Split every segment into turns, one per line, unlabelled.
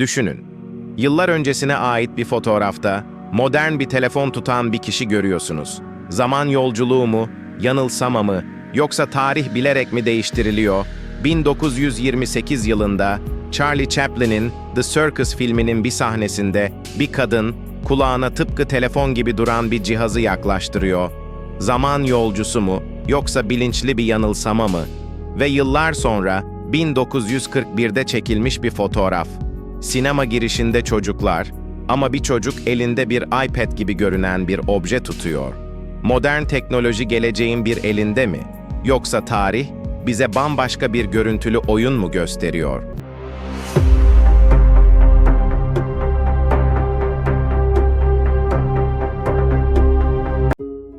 Düşünün. Yıllar öncesine ait bir fotoğrafta modern bir telefon tutan bir kişi görüyorsunuz. Zaman yolculuğu mu, yanılsama mı, yoksa tarih bilerek mi değiştiriliyor? 1928 yılında Charlie Chaplin'in The Circus filminin bir sahnesinde bir kadın kulağına tıpkı telefon gibi duran bir cihazı yaklaştırıyor. Zaman yolcusu mu, yoksa bilinçli bir yanılsama mı? Ve yıllar sonra 1941'de çekilmiş bir fotoğraf. Sinema girişinde çocuklar ama bir çocuk elinde bir iPad gibi görünen bir obje tutuyor. Modern teknoloji geleceğin bir elinde mi? Yoksa tarih bize bambaşka bir görüntülü oyun mu gösteriyor?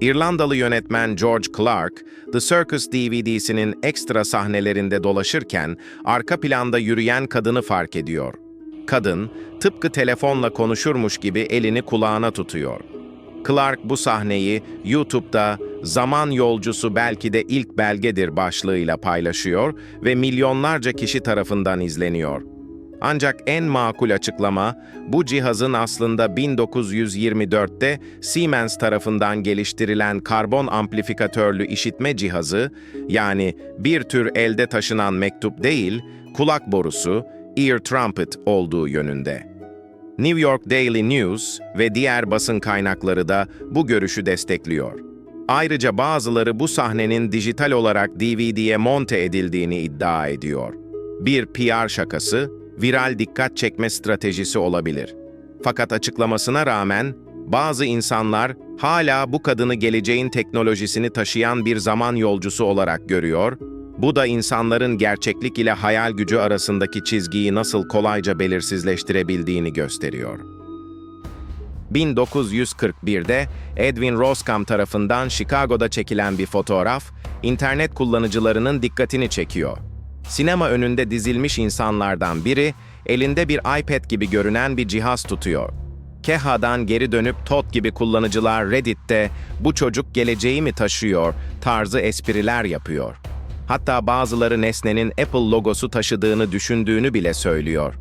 İrlandalı yönetmen George Clark, The Circus DVD'sinin ekstra sahnelerinde dolaşırken arka planda yürüyen kadını fark ediyor. Kadın, tıpkı telefonla konuşurmuş gibi elini kulağına tutuyor. Clark bu sahneyi YouTube'da Zaman Yolcusu belki de ilk belgedir başlığıyla paylaşıyor ve milyonlarca kişi tarafından izleniyor. Ancak en makul açıklama, bu cihazın aslında 1924'te Siemens tarafından geliştirilen karbon amplifikatörlü işitme cihazı, yani bir tür elde taşınan mektup değil, kulak borusu, ear trumpet olduğu yönünde. New York Daily News ve diğer basın kaynakları da bu görüşü destekliyor. Ayrıca bazıları bu sahnenin dijital olarak DVD'ye monte edildiğini iddia ediyor. Bir PR şakası, viral dikkat çekme stratejisi olabilir. Fakat açıklamasına rağmen bazı insanlar hala bu kadını geleceğin teknolojisini taşıyan bir zaman yolcusu olarak görüyor. Bu da insanların gerçeklik ile hayal gücü arasındaki çizgiyi nasıl kolayca belirsizleştirebildiğini gösteriyor. 1941'de Edwin Roskam tarafından Chicago'da çekilen bir fotoğraf, internet kullanıcılarının dikkatini çekiyor. Sinema önünde dizilmiş insanlardan biri, elinde bir iPad gibi görünen bir cihaz tutuyor. Keha'dan geri dönüp Todd gibi kullanıcılar Reddit'te bu çocuk geleceği mi taşıyor tarzı espriler yapıyor. Hatta bazıları nesnenin Apple logosu taşıdığını düşündüğünü bile söylüyor.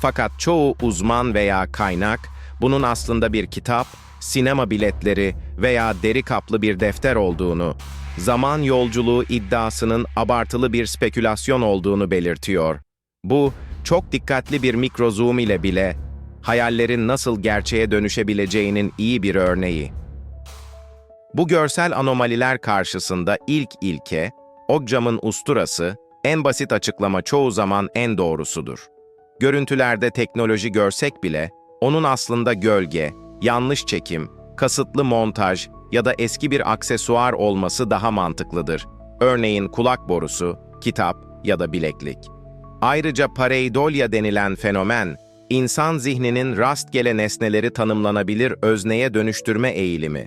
Fakat çoğu uzman veya kaynak bunun aslında bir kitap, sinema biletleri veya deri kaplı bir defter olduğunu, zaman yolculuğu iddiasının abartılı bir spekülasyon olduğunu belirtiyor. Bu, çok dikkatli bir mikrozoom ile bile hayallerin nasıl gerçeğe dönüşebileceğinin iyi bir örneği. Bu görsel anomaliler karşısında ilk ilke, Occam'ın usturası, en basit açıklama çoğu zaman en doğrusudur. Görüntülerde teknoloji görsek bile, onun aslında gölge, yanlış çekim, kasıtlı montaj ya da eski bir aksesuar olması daha mantıklıdır. Örneğin kulak borusu, kitap ya da bileklik. Ayrıca pareidolya denilen fenomen, insan zihninin rastgele nesneleri tanımlanabilir özneye dönüştürme eğilimi.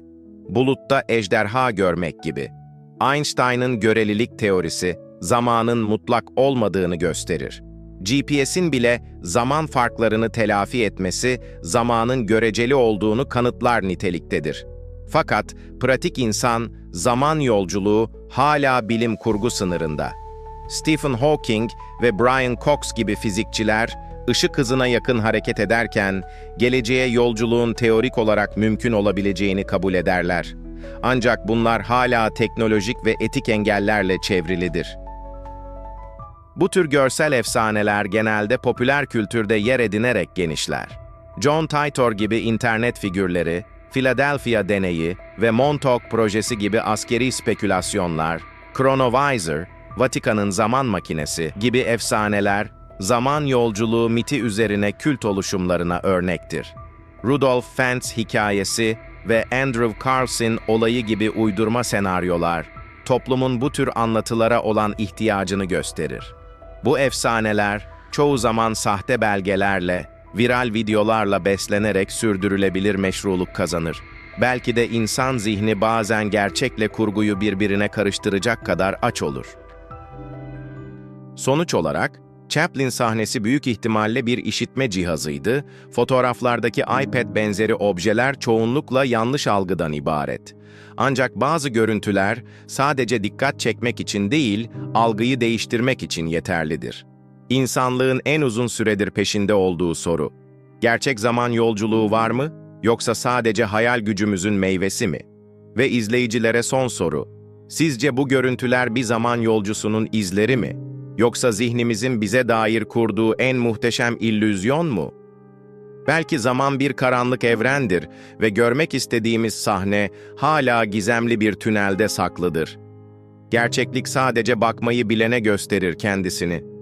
Bulutta ejderha görmek gibi. Einstein'ın görelilik teorisi, zamanın mutlak olmadığını gösterir. GPS'in bile zaman farklarını telafi etmesi, zamanın göreceli olduğunu kanıtlar niteliktedir. Fakat pratik insan, zaman yolculuğu hala bilim kurgu sınırında. Stephen Hawking ve Brian Cox gibi fizikçiler, ışık hızına yakın hareket ederken, geleceğe yolculuğun teorik olarak mümkün olabileceğini kabul ederler. Ancak bunlar hala teknolojik ve etik engellerle çevrilidir. Bu tür görsel efsaneler genelde popüler kültürde yer edinerek genişler. John Titor gibi internet figürleri, Philadelphia deneyi ve Montauk projesi gibi askeri spekülasyonlar, Chronovisor, Vatikan'ın zaman makinesi gibi efsaneler, zaman yolculuğu miti üzerine kült oluşumlarına örnektir. Rudolf Fentz hikayesi ve Andrew Carlson olayı gibi uydurma senaryolar, toplumun bu tür anlatılara olan ihtiyacını gösterir. Bu efsaneler, çoğu zaman sahte belgelerle, viral videolarla beslenerek sürdürülebilir meşruluk kazanır. Belki de insan zihni bazen gerçekle kurguyu birbirine karıştıracak kadar aç olur. Sonuç olarak, Chaplin sahnesi büyük ihtimalle bir işitme cihazıydı, fotoğraflardaki iPad benzeri objeler çoğunlukla yanlış algıdan ibaret. Ancak bazı görüntüler sadece dikkat çekmek için değil, algıyı değiştirmek için yeterlidir. İnsanlığın en uzun süredir peşinde olduğu soru. Gerçek zaman yolculuğu var mı? Yoksa sadece hayal gücümüzün meyvesi mi? Ve izleyicilere son soru. Sizce bu görüntüler bir zaman yolcusunun izleri mi? Yoksa zihnimizin bize dair kurduğu en muhteşem illüzyon mu? Belki zaman bir karanlık evrendir ve görmek istediğimiz sahne hala gizemli bir tünelde saklıdır. Gerçeklik sadece bakmayı bilene gösterir kendisini.